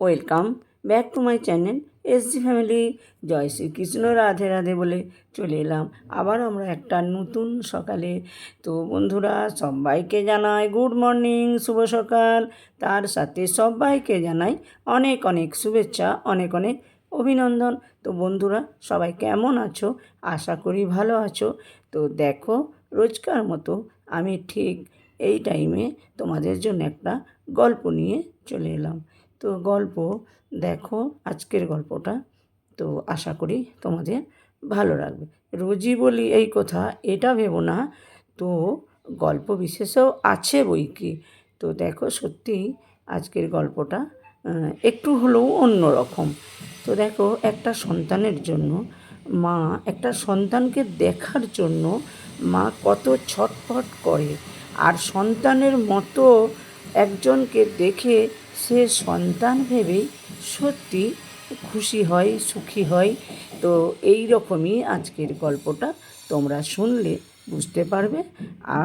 Welcome back to my channel S G family. জয় শ্রীকৃষ্ণ, রাধে রাধে বলে চলে এলাম আবার আমরা একটা নতুন সকালে। তো বন্ধুরা, সবাইকে জানাই গুড মর্নিং, শুভ সকাল। তার সাথে সবাইকে জানাই অনেক অনেক শুভেচ্ছা, অনেক অনেক অভিনন্দন। তো বন্ধুরা, সবাই কেমন আছো? আশা করি ভালো আছো। তো দেখো, রোজকার মতো আমি ঠিক এই টাইমে তোমাদের জন্য একটা গল্প নিয়ে চলে এলাম। তো গল্প, দেখো আজকের গল্পটা। তো আশা করি তোমাদের ভালো লাগবে। রোজই বলি এই কথা, এটা ভেবো না। তো গল্প বিশেষও আছে বই কি? তো দেখো সত্যি আজকের গল্পটা একটু হলেও অন্য রকম তো দেখো একটা সন্তানের জন্য, মা একটা সন্তানকে দেখার জন্য মা কত ছটফট করে। আর সন্তানের মতো একজনকে দেখে সে সন্তান ভেবেই সত্যি খুশি হয়, সুখী হয়। তো এই রকমই আজকের গল্পটা তোমরা শুনলে বুঝতে পারবে।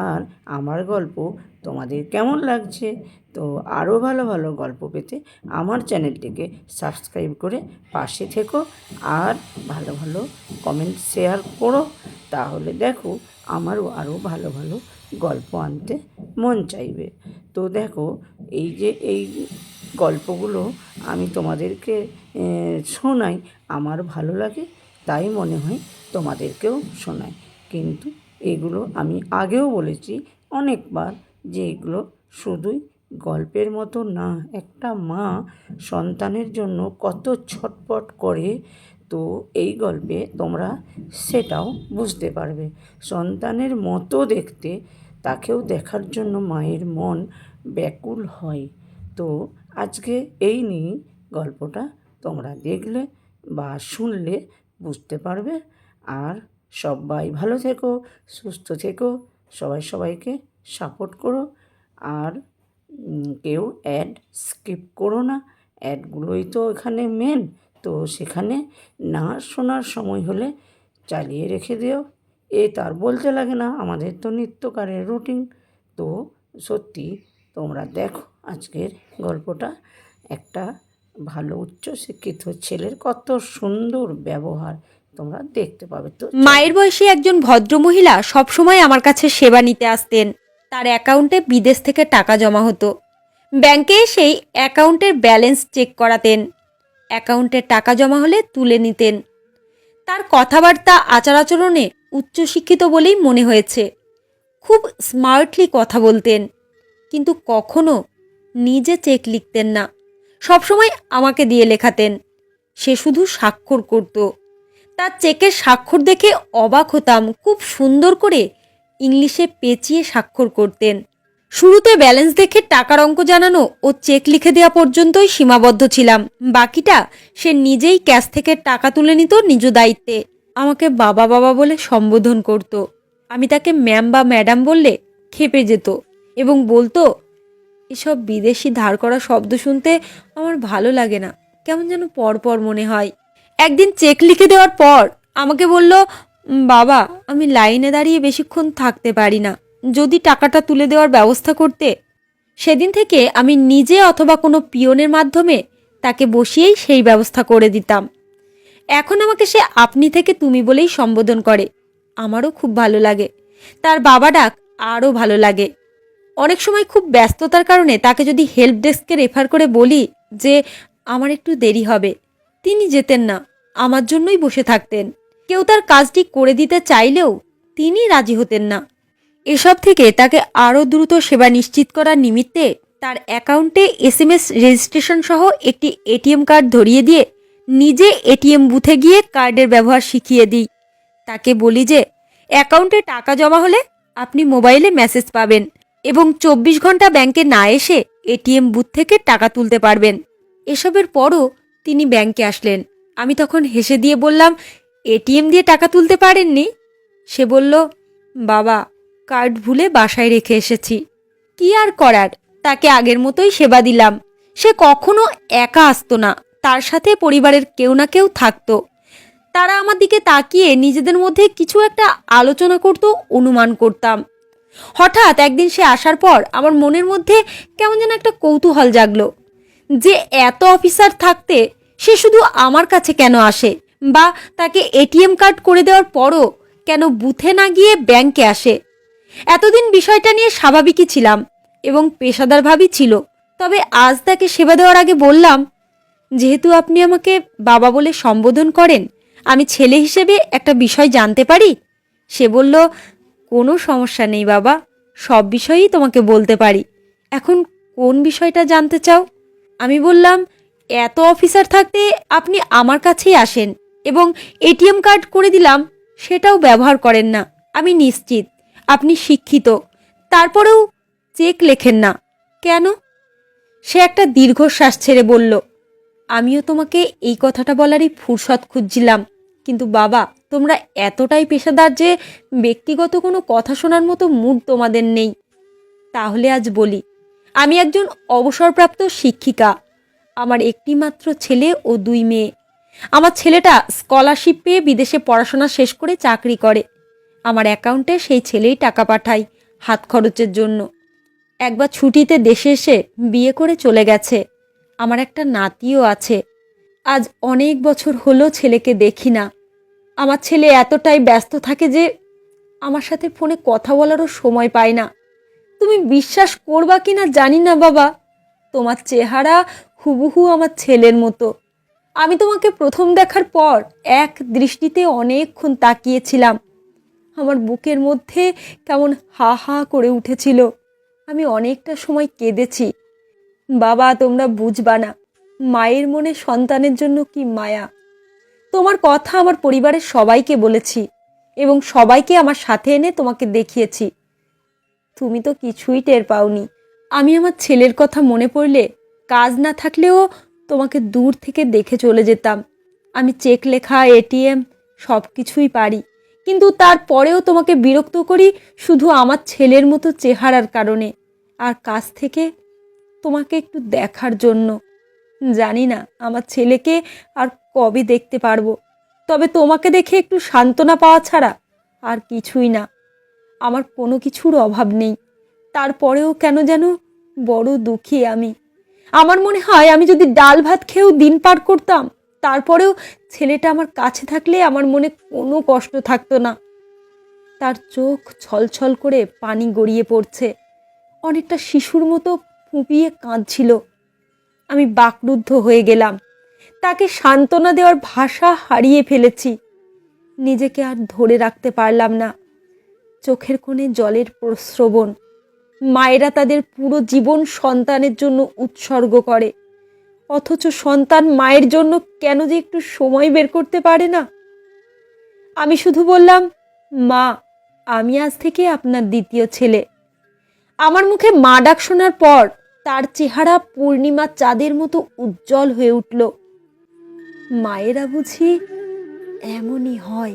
আর আমার গল্প তোমাদের কেমন লাগছে? তো আরও ভালো ভালো গল্প পেতে আমার চ্যানেলটিকে সাবস্ক্রাইব করে পাশে থেকো। আর ভালো ভালো কমেন্ট শেয়ার করো। তাহলে দেখো আমারও আরও ভালো ভালো গল্প আনতে মন চাইবে। তো দেখো এই যে এই গল্পগুলো আমি তোমাদেরকে শোনাই। আমার ভালো লাগে, তাই মনে হয় তোমাদেরকেও শোনাই। কিন্তু এগুলো আমি আগেও বলেছি অনেকবার যে এগুলো শুধুই গল্পের মতো না, একটা মা সন্তানের জন্য কত ছটপট করে তো এই গল্পে তোমরা সেটাও বুঝতে পারবে। সন্তানের মতো দেখতে তাকেও দেখার জন্য মায়ের মন ব্যাকুল হয়। তো আজকে এই নিয়ে গল্পটা তোমরা দেখলে বা শুনলে বুঝতে পারবে। আর সবাই ভালো থেকো, সুস্থ থেকো, সবাই সবাইকে সাপোর্ট করো। আর কেউ অ্যাড স্কিপ করো না। অ্যাডগুলোই তো এখানে মেন তো সেখানে না শোনার সময় হলে চালিয়ে রেখে দিও। এ তার বলতে লাগে না, আমাদের তো নিত্যকারের রুটিন তো সত্যি তোমরা দেখো আজকের গল্পটা। একটা ভালো উচ্চ শিক্ষিত ছেলের কত সুন্দর ব্যবহার তোমরা দেখতে পাবে। তো মায়ের বয়সী একজন ভদ্রমহিলা সবসময় আমার কাছে সেবা নিতে আসতেন। তার অ্যাকাউন্টে বিদেশ থেকে টাকা জমা হতো। ব্যাংকে এসেই অ্যাকাউন্টের ব্যালেন্স চেক করাতেন। অ্যাকাউন্টে টাকা জমা হলে তুলে নিতেন। তার কথাবার্তা আচার আচরণে উচ্চশিক্ষিত বলেই মনে হয়েছে। খুব স্মার্টলি কথা বলতেন। কিন্তু কখনো নিজে চেক লিখতেন না। সবসময় আমাকে দিয়ে লেখাতেন। সে শুধু স্বাক্ষর করতো। তার চেকের স্বাক্ষর দেখে অবাক হতাম, খুব সুন্দর করে ইংলিশে পেঁচিয়ে স্বাক্ষর করতেন। শুরুতে ব্যালেন্স দেখে টাকার অঙ্ক জানানো ও চেক লিখে দেওয়া পর্যন্তই সীমাবদ্ধ ছিলাম। বাকিটা সে নিজেই ক্যাশ থেকে টাকা তুলে নিত নিজ দায়িত্বে। আমাকে বাবা বাবা বলে সম্বোধন করত। আমি তাকে ম্যাম বা ম্যাডাম বললে খেপে যেত এবং বলতো, এসব বিদেশি ধার করা শব্দ শুনতে আমার ভালো লাগে না। কেমন যেন পরপর মনে হয়। একদিন চেক লিখে দেওয়ার পর আমাকে বলল বাবা, আমি লাইনে দাঁড়িয়ে বেশিক্ষণ থাকতে পারি না। যদি টাকাটা তুলে দেওয়ার ব্যবস্থা করতে? সেদিন থেকে আমি নিজে অথবা কোনো পিয়নের মাধ্যমে তাকে বসিয়েই সেই ব্যবস্থা করে দিতাম। এখন আমাকে সে আপনি থেকে তুমি বলেই সম্বোধন করে। আমারও খুব ভালো লাগে। তার বাবা ডাক আরও ভালো লাগে। অনেক সময় খুব ব্যস্ততার কারণে তাকে যদি হেল্প ডেস্ককে রেফার করে বলি যে, আমার একটু দেরি হবে। তিনি যেতেন না। আমার জন্যই বসে থাকতেন। কেউ তার কাজটি করে দিতে চাইলেও তিনি রাজি হতেন না। এসব থেকে তাকে আরও দ্রুত সেবা নিশ্চিত করার নিমিত্তে তার অ্যাকাউন্টে এস এম এস রেজিস্ট্রেশন সহ একটি এটিএম কার্ড ধরিয়ে দিয়ে নিজে এটিএম বুথে গিয়ে কার্ডের ব্যবহার শিখিয়ে দিই। তাকে বলি যে, অ্যাকাউন্টে টাকা জমা হলে আপনি মোবাইলে মেসেজ পাবেন এবং চব্বিশ ঘণ্টা ব্যাংকে না এসে এটিএম বুথ থেকে টাকা তুলতে পারবেন। এসবের পরও তিনি ব্যাংকে আসলেন। আমি তখন হেসে দিয়ে বললাম, এটিএম দিয়ে টাকা তুলতে পারেননি? সে বলল, বাবা, কার্ড ভুলে বাসায় রেখে এসেছি। কি আর করার? তাকে আগের মতোই সেবা দিলাম। সে কখনো একা আসতো না। তার সাথে পরিবারের কেউ না কেউ থাকতো। তারা আমার দিকে তাকিয়ে নিজেদের মধ্যে কিছু একটা আলোচনা করতো, অনুমান করতাম। হঠাৎ একদিন সে আসার পর আমার মনের মধ্যে কেমন যেন একটা কৌতূহল জাগলো যে এত অফিসার থাকতে সে শুধু আমার কাছে কেন আসে বা তাকে এটিএম কার্ড করে দেওয়ার পরও কেন বুথে না গিয়ে ব্যাংকে আসে। এতদিন বিষয়টা নিয়ে স্বাভাবিকই ছিলাম এবং পেশাদারভাবেই ছিল, তবে আজ তাকে সেবা দেওয়ার আগে বললাম যেহেতু আপনি আমাকে বাবা বলে সম্বোধন করেন, আমি ছেলে হিসেবে একটা বিষয় জানতে পারি? সে বলল, কোনো সমস্যা নেই বাবা, সব বিষয়ই তোমাকে বলতে পারি। এখন কোন বিষয়টা জানতে চাও? আমি বললাম, এত অফিসার থাকতে আপনি আমার কাছেই আসেন এবং এটিএম কার্ড করে দিলাম, সেটাও ব্যবহার করেন না। আমি নিশ্চিত, আপনি শিক্ষিত, তারপরেও চেক লেখেন না। কেন? সে একটা দীর্ঘশ্বাস ছেড়ে বলল আমিও তোমাকে এই কথাটা বলারই ফুরসত খুঁজছিলাম। কিন্তু বাবা, তোমরা এতটাই পেশাদার যে ব্যক্তিগত কোনো কথা শোনার মতো মুড তোমাদের নেই। তাহলে আজ বলি, আমি একজন অবসরপ্রাপ্ত শিক্ষিকা। আমার একটি মাত্র ছেলে ও দুই মেয়ে। আমার ছেলেটা স্কলারশিপ পেয়ে বিদেশে পড়াশোনা শেষ করে চাকরি করে। আমার অ্যাকাউন্টে সেই ছেলেই টাকা পাঠায় হাত খরচের জন্য। একবার ছুটিতে দেশে এসে বিয়ে করে চলে গেছে। আমার একটা নাতিও আছে। আজ অনেক বছর হলো ছেলেকে দেখি না। আমার ছেলে এতটাই ব্যস্ত থাকে যে আমার সাথে ফোনে কথা বলারও সময় পায় না। তুমি বিশ্বাস করবা কি না জানি না বাবা। তোমার চেহারা হুবহু আমার ছেলের মতো। আমি তোমাকে প্রথম দেখার পর এক দৃষ্টিতে অনেকক্ষণ তাকিয়েছিলাম। আমার বুকের মধ্যে কেমন হা হা করে উঠেছিল। আমি অনেকটা সময় কেঁদেছি। বাবা, তোমরা বুঝবা না। মায়ের মনে সন্তানের জন্য কি মায়া। তোমার কথা আমার পরিবারের সবাইকে বলেছি এবং সবাইকে আমার সাথে এনে তোমাকে দেখিয়েছি। তুমি তো কিছুই টের পাওনি। আমি আমার ছেলের কথা মনে পড়লে, কাজ না থাকলেও তোমাকে দূর থেকে দেখে চলে যেতাম। আমি চেক লেখা এটিএম সব কিছুই পারি। কিন্তু তারপরেও তোমাকে বিরক্ত করি শুধু আমার ছেলের মতো চেহারার কারণে। আর কাছ থেকে তোমাকে একটু দেখার জন্য। জানি না, আমার ছেলেকে আর কবে দেখতে পারব। তবে তোমাকে দেখে একটু সান্ত্বনা পাওয়া ছাড়া আর কিছুই না। আমার কোনো কিছুর অভাব নেই। তারপরেও কেন যেন বড় দুঃখী আমি। আমার মনে হয় আমি যদি ডাল ভাত খেয়েও দিন পার করতাম, তারপরেও ছেলেটা আমার কাছে থাকলে আমার মনে কোনো কষ্ট থাকতো না। তার চোখ ছলছল করে পানি গড়িয়ে পড়ছে। অনেকটা শিশুর মতো ফুঁপিয়ে কাঁদছিল। আমি বাকরুদ্ধ হয়ে গেলাম। তাকে সান্ত্বনা দেওয়ার ভাষা হারিয়ে ফেলেছি। নিজেকে আর ধরে রাখতে পারলাম না। চোখের কোণে জলের প্রস্রবণ। মায়েরা তাদের পুরো জীবন সন্তানের জন্য উৎসর্গ করে। অথচ সন্তান মায়ের জন্য কেন যে একটু সময় বের করতে পারে না? আমি শুধু বললাম, মা, আমি আজ থেকে আপনার দ্বিতীয় ছেলে। আমার মুখে মা ডাক শোনার পর তার চেহারা পূর্ণিমা চাঁদের মতো উজ্জ্বল হয়ে উঠল। মায়েরা বুঝি এমনই হয়।